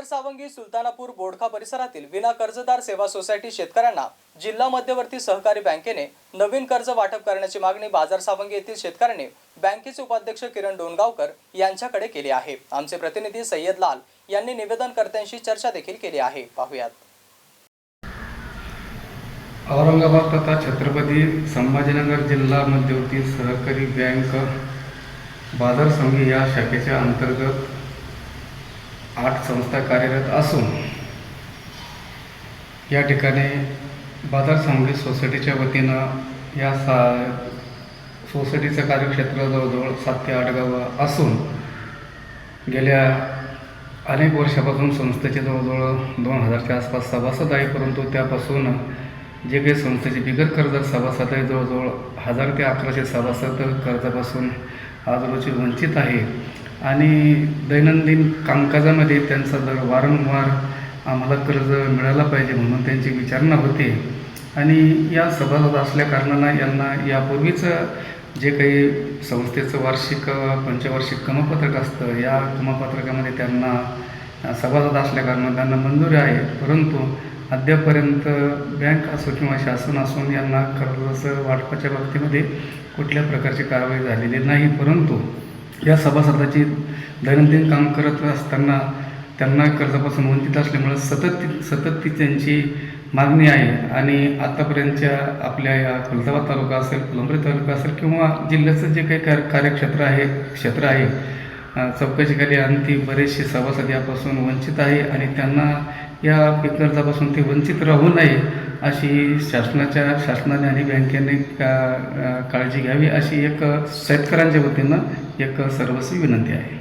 दादर सावंगी सुलतानापूर बोडखा परिसरातील विना कर्जदार सेवा सोसायटी शेतकऱ्यांना जिल्हा मध्यवर्ती सहकारी बँकेने नवीन कर्ज वाटप करण्याची मागणी बाजार सावंगी येथील शेतकऱ्यांनी बँकेचे उपाध्यक्ष किरण डोणगावकर यांच्याकडे केली आहे. आमचे प्रतिनिधी सय्यद लाल यांनी निवेदनकर्त्यांशी चर्चा देखील केली आहे. पाहुयात. औरंगाबाद तथा छत्रपती संभाजीनगर जिल्हा मध्यवर्ती सहकारी बँक बाजार संघी या शाखेच्या अंतर्गत आठ संस्था कार्यरत असून या ठिकाणी बाजार सांगली सोसायटीच्या वतीनं या सा सोसायटीचं कार्यक्षेत्र जवळजवळ सात ते आठ गावं असून गेल्या अनेक वर्षापासून संस्थेचे जवळजवळ दोन हजारच्या आसपास सभासद आहे परंतु त्यापासून जे काही संस्थेचे बिगर कर्जात सभासद आहे जवळजवळ हजार ते अकराशे सभासद कर्जापासून आज रोजी वंचित आहे आणि दैनंदिन कामकाजामध्ये त्यांचा दर वारंवार आम्हाला कर्ज मिळायला पाहिजे म्हणून त्यांची विचारणा होते. आणि या सभासद असल्या कारणानं यांना यापूर्वीच जे काही संस्थेचं वार्षिक पंचवार्षिक कमपत्रक असतं या कमपत्रकामध्ये त्यांना सभासद असल्या कारणानं त्यांना मंजुरी आहे. परंतु अद्यापर्यंत बँक असो किंवा शासन असून यांना कर्जाचं वाटपाच्या बाबतीमध्ये कुठल्या प्रकारची कारवाई झालेली नाही. परंतु या सभासदाची दैनंदिन काम करत असताना त्यांना कर्जापासून वंचित असल्यामुळे सतत ती सतत ती त्यांची मागणी आहे. आणि आत्तापर्यंतच्या आपल्या या खुलताबाद तालुका असेल फुलंब्री तालुका असेल किंवा जिल्ह्याचं जे काही कार्य कार्यक्षेत्र आहे क्षेत्र आहे चौकशीखाली चौकशीखाली आणखी बरेचसे सभासद यापासून वंचित आहे आणि त्यांना या पीक कर्जापासून ते वंचित राहू नये अशी शासनाच्या शासनाने आणि बँकेने का काळजी घ्यावी अशी एक शेतकऱ्यांच्या वतीनं एक सर्वस्वी विनंती आहे.